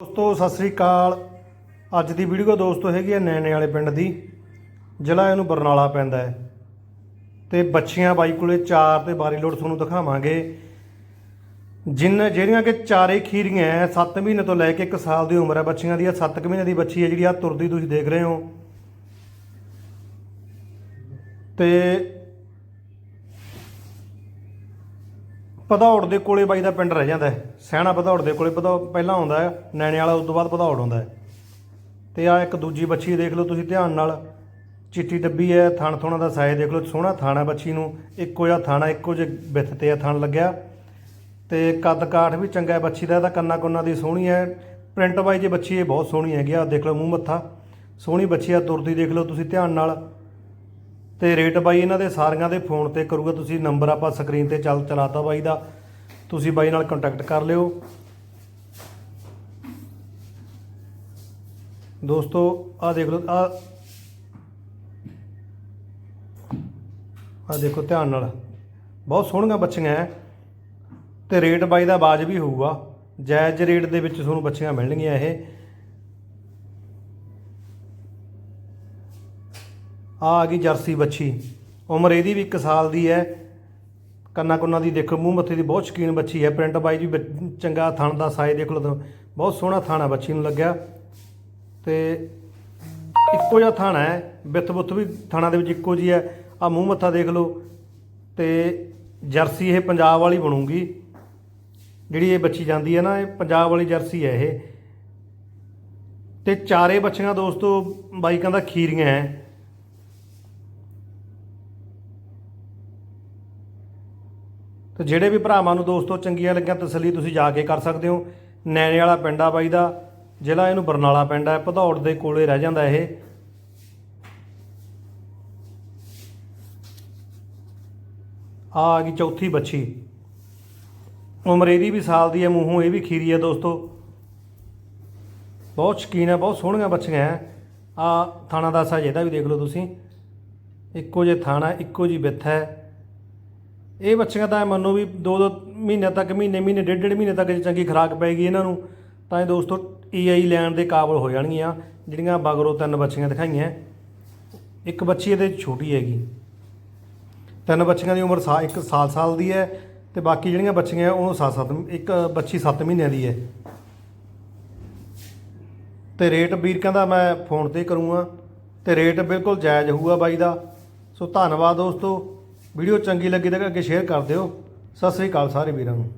ਦੋਸਤੋ, ਸਤਿ ਸ੍ਰੀ ਅਕਾਲ। ਅੱਜ ਦੀ ਵੀਡੀਓ ਦੋਸਤੋ ਹੈਗੀ ਹੈ ਨੈਣੇ ਵਾਲੇ ਪਿੰਡ ਦੀ। ਜ਼ਿਲ੍ਹਾ ਇਹਨੂੰ ਬਰਨਾਲਾ ਪੈਂਦਾ ਹੈ। ਤੇ ਬੱਚੀਆਂ ਬਾਈ ਕੋਲੇ ਚਾਰ ਤੇ ਬਾਰੀ ਲੋਡ ਤੁਹਾਨੂੰ ਦਿਖਾਵਾਂਗੇ। ਜਿੰਨ, ਜਿਹੜੀਆਂ ਕਿ ਚਾਰੇ ਖੀਰੀਆਂ ਹੈ 7 ਮਹੀਨੇ ਤੋਂ ਲੈ ਕੇ 1 ਸਾਲ ਦੀ ਉਮਰ ਹੈ ਬੱਚੀਆਂ ਦੀ। 7 ਮਹੀਨੇ ਦੀ ਬੱਚੀ ਹੈ ਜਿਹੜੀ ਆ ਤੁਰਦੀ ਤੁਸੀਂ ਦੇਖ ਰਹੇ ਹੋ। ਤੇ ਭਦੌੜ ਦੇ ਕੋਲੇ ਬਾਈ ਦਾ ਪਿੰਡ ਰਹਿ ਜਾਂਦਾ ਹੈ। ਸਹਿਣਾ ਭਦੌੜ ਦੇ ਕੋਲੇ, ਭਦੌੜ ਪਹਿਲਾਂ ਆਉਂਦਾ ਹੈ, ਨੈਣੇ ਵਾਲਾ, ਉਸ ਤੋਂ ਬਾਅਦ ਭਦੌੜ ਆਉਂਦਾ ਹੈ। ਤੇ ਆ ਇੱਕ ਦੂਜੀ ਬੱਚੀ ਦੇਖ ਲਓ ਤੁਸੀਂ ਧਿਆਨ ਨਾਲ। ਚਿੱਟੀ ਡੱਬੀ ਹੈ, ਥਣ ਥੋਣਾ ਦਾ ਸਾਈਜ਼ ਦੇਖ ਲਓ, ਸੋਹਣਾ ਥਾਣਾ ਬੱਚੀ ਨੂੰ। ਇੱਕੋ ਜਿਹਾ ਥਾਣਾ ਇੱਕੋ ਜਿਹੇ ਵਿੱਥ ਤੇ ਆ ਥਣ ਲੱਗਿਆ। ਤੇ ਕੱਦ ਕਾਠ ਵੀ ਚੰਗਾ ਹੈ ਬੱਚੀ ਦਾ, ਇਹਦਾ ਕੰਨਾ ਕੁੰਨਾ ਦੀ ਸੋਹਣੀ ਹੈ। ਪ੍ਰਿੰਟ ਵਾਈਜ਼ ਇਹ ਬੱਚੀ ਇਹ ਬਹੁਤ ਸੋਹਣੀ ਹੈਗੀ ਆ ਦੇਖ ਲਓ ਮੂੰਹ ਮੱਥਾ। ਸੋਹਣੀ ਬੱਚੀ ਆ, ਤੁਰਦੀ ਦੇਖ ਲਓ ਤੁਸੀਂ ਧਿਆਨ ਨਾਲ। ਤੇ ਰੇਟ ਬਾਈ ਇਹਨਾਂ ਦੇ ਸਾਰੀਆਂ ਦੇ ਫੋਨ ਤੇ ਕਰੂਗਾ। ਤੁਸੀਂ ਨੰਬਰ ਆਪਾਂ ਸਕਰੀਨ ਤੇ ਚੱਲ ਚਲਾਤਾ ਬਾਈ ਦਾ। ਤੁਸੀਂ ਬਾਈ ਨਾਲ ਕੰਟੈਕਟ ਕਰ ਲਿਓ। ਦੋਸਤੋ ਆ ਦੇਖ ਲਓ ਆ ਆ ਦੇਖੋ ਧਿਆਨ ਨਾਲ। ਬਹੁਤ ਸੋਹਣੀਆਂ ਬੱਚੀਆਂ ਐ। ਤੇ ਰੇਟ ਬਾਈ ਦਾ ਬਾਜ ਵੀ ਹੋਊਗਾ। ਜਾਇਜ਼ ਰੇਟ ਦੇ ਵਿੱਚ ਤੁਹਾਨੂੰ ਬੱਚੀਆਂ ਮਿਲਣਗੀਆਂ ਇਹ। ਆ ਆ ਗਈ ਜਰਸੀ ਬੱਚੀ। ਉਮਰ ਇਹਦੀ ਵੀ 1 ਸਾਲ ਦੀ ਹੈ। ਕੰਨਾ ਕੁੰਨਾ ਦੀ ਦੇਖੋ, ਮੂੰਹ ਮੱਥੇ ਦੀ ਬਹੁਤ ਸ਼ਕੀਨ ਬੱਚੀ ਹੈ। ਪ੍ਰਿੰਟ ਬਾਈ ਵੀ ਬੱਚ- ਚੰਗਾ ਥਣ ਦਾ ਸਾਈਜ਼ ਦੇਖ ਲਓ ਬਹੁਤ ਸੋਹਣਾ ਥਾਣਾ ਬੱਚੀ ਨੂੰ ਲੱਗਿਆ। ਤੇ ਇੱਕੋ ਜਿਹਾ ਥਾਣਾ ਹੈ। ਵਿੱਥ ਬੁੱਥ ਵੀ ਥਾਣਾ ਦੇ ਵਿੱਚ ਇੱਕੋ ਜੀ ਹੈ। ਆ ਮੂੰਹ ਮੱਥਾ ਦੇਖ ਲਓ। ਤੇ ਜਰਸੀ ਇਹ ਪੰਜਾਬ ਵਾਲੀ ਬਣੂਗੀ। ਜਿਹੜੀ ਇਹ ਬੱਚੀ ਜਾਂਦੀ ਹੈ ਨਾ, ਇਹ ਪੰਜਾਬ ਵਾਲੀ ਜਰਸੀ ਹੈ ਇਹ। ਤੇ ਚਾਰੇ ਬੱਚੀਆਂ ਦੋਸਤੋ, ਬਾਈ ਕਹਿੰਦਾ ਖੀਰੀਆਂ ਹੈ। ਤੇ ਜਿਹੜੇ ਵੀ ਭਰਾਵਾਂ ਨੂੰ ਦੋਸਤੋ ਚੰਗੀਆਂ ਲੱਗੀਆਂ ਤਸੱਲੀ ਤੁਸੀਂ ਜਾ ਕੇ ਕਰ ਸਕਦੇ ਹੋ। ਨੈਣੇ ਵਾਲਾ ਪਿੰਡ ਆ ਬਾਈ ਦਾ, ਜ਼ਿਲ੍ਹਾ ਇਹਨੂੰ ਬਰਨਾਲਾ ਪਿੰਡ ਹੈ ਭਦੌੜ ਦੇ ਕੋਲੇ ਰਹਿ ਜਾਂਦਾ ਇਹ। ਆ ਆ ਗਈ ਚੌਥੀ ਬੱਚੀ। ਉਮਰ ਇਹਦੀ ਵੀ ਸਾਲ ਦੀ ਹੈ ਮੂੰਹੋਂ ਇਹ ਵੀ ਖੀਰੀ ਹੈ ਦੋਸਤੋ। ਬਹੁਤ ਸ਼ਕੀਨ ਹੈ ਬਹੁਤ ਸੋਹਣੀਆਂ ਬੱਚੀਆਂ ਹੈ ਆ ਥਾਣਾ ਦਾ ਸਾਜ ਇਹਦਾ ਵੀ ਦੇਖ ਲਓ ਤੁਸੀਂ। ਇੱਕੋ ਜੇ ਥਾਣਾ, ਇੱਕੋ ਜੀ ਵਿੱਥ ਹੈ ਇਹ ਬੱਚੀਆਂ ਤਾਂ ਮੰਨੋ ਵੀ ਦੋ ਦੋ ਮਹੀਨੇ ਤੱਕ, ਮਹੀਨੇ ਮਹੀਨੇ, ਡੇਢ ਡੇਢ ਮਹੀਨੇ ਤੱਕ ਜੇ ਚੰਗੀ ਖੁਰਾਕ ਪਏਗੀ ਇਹਨਾਂ ਨੂੰ, ਤਾਂ ਇਹ ਦੋਸਤੋ ਈਆਈ ਲੈਣ ਦੇ ਕਾਬਲ ਹੋ ਜਾਣਗੀਆਂ। ਜਿਹੜੀਆਂ ਬਗਰੋ ਤਿੰਨ ਬੱਚੀਆਂ ਦਿਖਾਈਆਂ, ਇੱਕ ਬੱਚੀ ਇਹਦੇ ਛੋਟੀ ਹੈਗੀ। ਤਿੰਨ ਬੱਚੀਆਂ ਦੀ ਉਮਰ ਸਾ, ਇੱਕ ਸਾਲ ਸਾਲ ਦੀ ਹੈ ਤੇ ਬਾਕੀ ਜਿਹੜੀਆਂ ਬੱਚੀਆਂ ਉਹ 7-7 ਇੱਕ ਬੱਚੀ 7 ਮਹੀਨਿਆਂ ਦੀ ਹੈ। ਤੇ ਰੇਟ ਵੀਰ ਕਹਿੰਦਾ ਮੈਂ ਫੋਨ ਤੇ ਕਰੂੰਗਾ, ਤੇ ਰੇਟ ਬਿਲਕੁਲ ਜਾਇਜ਼ ਹੋਊਗਾ ਬਾਈ ਦਾ। ਸੋ ਧੰਨਵਾਦ ਦੋਸਤੋ। ਵੀਡੀਓ ਚੰਗੀ ਲੱਗੀ ਤਾਂ ਅੱਗੇ ਸ਼ੇਅਰ ਕਰ ਦਿਓ। ਸਤਿ ਸ੍ਰੀ ਅਕਾਲ ਸਾਰੇ ਵੀਰਾਂ ਨੂੰ।